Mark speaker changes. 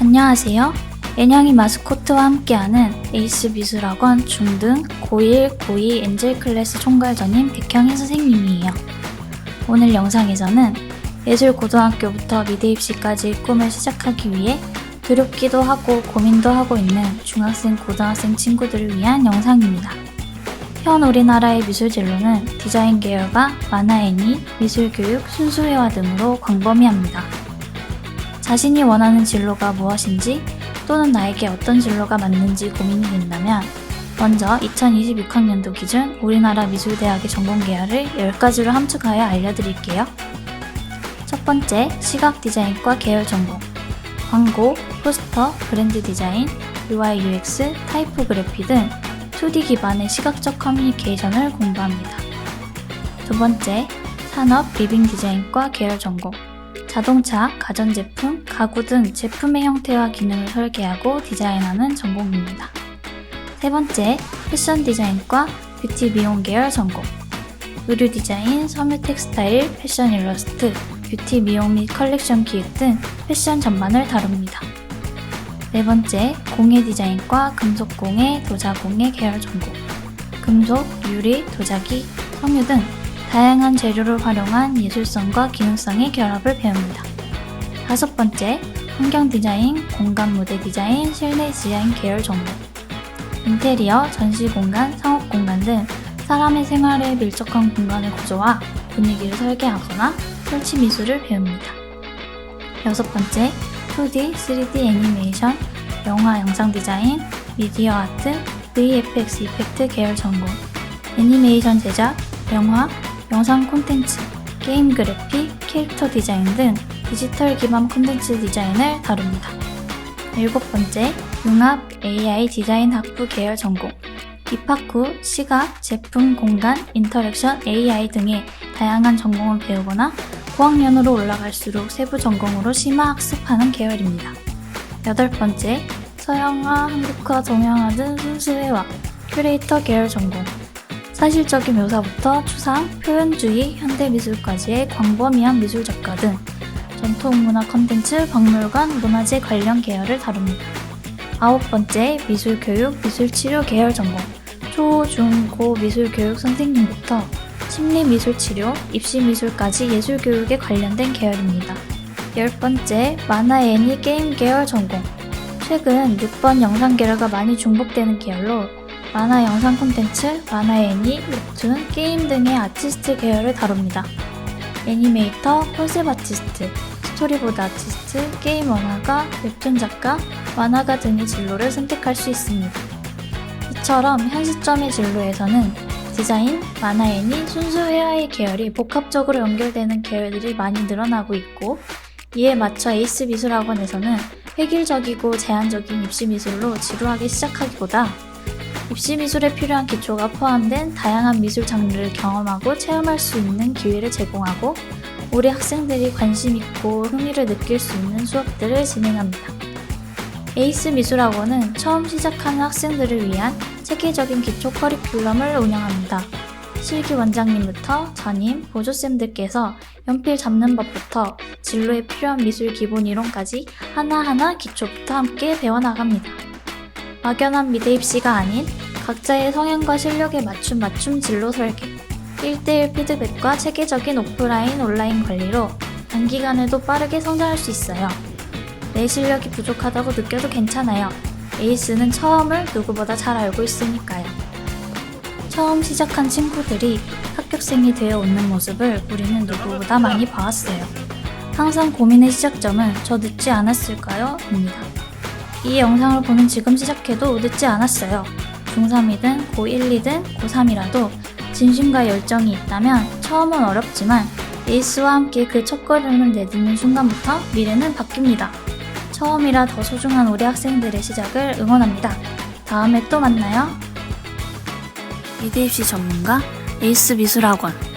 Speaker 1: 안녕하세요. 애냥이 마스코트와 함께하는 에이스 미술학원 중등 고1, 고2 엔젤 클래스 총괄전임 백형희 선생님이에요. 오늘 영상에서는 예술 고등학교부터 미대 입시까지 꿈을 시작하기 위해 두렵기도 하고 고민도 하고 있는 중학생, 고등학생 친구들을 위한 영상입니다. 현 우리나라의 미술 진로는 디자인 계열과 만화 애니, 미술 교육, 순수회화 등으로 광범위합니다. 자신이 원하는 진로가 무엇인지 또는 나에게 어떤 진로가 맞는지 고민이 된다면 먼저 2026학년도 기준 우리나라 미술대학의 전공 계열을 10가지로 함축하여 알려드릴게요. 첫 번째, 시각 디자인과 계열 전공. 광고, 포스터, 브랜드 디자인, UI UX, 타이포그래피 등 2D 기반의 시각적 커뮤니케이션을 공부합니다. 두 번째, 산업 리빙 디자인과 계열 전공. 자동차, 가전제품, 가구 등 제품의 형태와 기능을 설계하고 디자인하는 전공입니다. 세 번째, 패션 디자인과 뷰티 미용 계열 전공. 의류 디자인, 섬유 텍스타일, 패션 일러스트, 뷰티 미용 및 컬렉션 기획 등 패션 전반을 다룹니다. 네 번째, 공예 디자인과 금속 공예, 도자 공예 계열 전공. 금속, 유리, 도자기, 섬유 등 다양한 재료를 활용한 예술성과 기능성의 결합을 배웁니다. 다섯 번째, 환경 디자인, 공간 무대 디자인, 실내 디자인 계열 전공. 인테리어, 전시 공간, 상업 공간 등 사람의 생활에 밀접한 공간의 구조와 분위기를 설계하거나 설치 미술을 배웁니다. 여섯 번째, 2D, 3D 애니메이션, 영화 영상 디자인, 미디어 아트, VFX 이펙트 계열 전공. 애니메이션 제작, 영화, 영상 콘텐츠, 게임 그래픽, 캐릭터 디자인 등 디지털 기반 콘텐츠 디자인을 다룹니다. 일곱 번째, 융합 AI 디자인 학부 계열 전공. 입학 후 시각, 제품, 공간, 인터랙션, AI 등의 다양한 전공을 배우거나 고학년으로 올라갈수록 세부 전공으로 심화 학습하는 계열입니다. 여덟 번째, 서양화, 한국화, 동양화 등 순수회화, 큐레이터 계열 전공. 사실적인 묘사부터 추상, 표현주의, 현대미술까지의 광범위한 미술 작가 등 전통문화 컨텐츠, 박물관, 문화재 관련 계열을 다룹니다. 아홉 번째, 미술교육, 미술치료 계열 전공. 초, 중, 고 미술교육 선생님부터 심리미술치료, 입시미술까지 예술교육에 관련된 계열입니다. 열 번째, 만화 애니 게임 계열 전공. 최근 6번 영상 계열과 많이 중복되는 계열로 만화 영상 콘텐츠, 만화 애니, 웹툰, 게임 등의 아티스트 계열을 다룹니다. 애니메이터, 컨셉 아티스트, 스토리보드 아티스트, 게임 원화가, 웹툰 작가, 만화가 등의 진로를 선택할 수 있습니다. 이처럼 현 시점의 진로에서는 디자인, 만화 애니, 순수 회화의 계열이 복합적으로 연결되는 계열들이 많이 늘어나고 있고 이에 맞춰 에이스 미술학원에서는 획일적이고 제한적인 입시 미술로 지루하게 시작하기보다 입시 미술에 필요한 기초가 포함된 다양한 미술 장르를 경험하고 체험할 수 있는 기회를 제공하고 우리 학생들이 관심 있고 흥미를 느낄 수 있는 수업들을 진행합니다. 에이스 미술학원은 처음 시작하는 학생들을 위한 체계적인 기초 커리큘럼을 운영합니다. 실기 원장님부터 전임, 보조쌤들께서 연필 잡는 법부터 진로에 필요한 미술 기본 이론까지 하나하나 기초부터 함께 배워나갑니다. 막연한 미대 입시가 아닌 각자의 성향과 실력에 맞춤 맞춤 진로 설계, 1대1 피드백과 체계적인 오프라인, 온라인 관리로 단기간에도 빠르게 성장할 수 있어요. 내 실력이 부족하다고 느껴도 괜찮아요. 에이스는 처음을 누구보다 잘 알고 있으니까요. 처음 시작한 친구들이 합격생이 되어 오는 모습을 우리는 누구보다 많이 봐왔어요. 항상 고민의 시작점은 저 늦지 않았을까요? 입니다. 이 영상을 보는 지금 시작해도 늦지 않았어요. 중3이든 고1이든 고3이라도 진심과 열정이 있다면 처음은 어렵지만 에이스와 함께 그 첫걸음을 내딛는 순간부터 미래는 바뀝니다. 처음이라 더 소중한 우리 학생들의 시작을 응원합니다. 다음에 또 만나요. 미대 입시 전문가 에이스 미술학원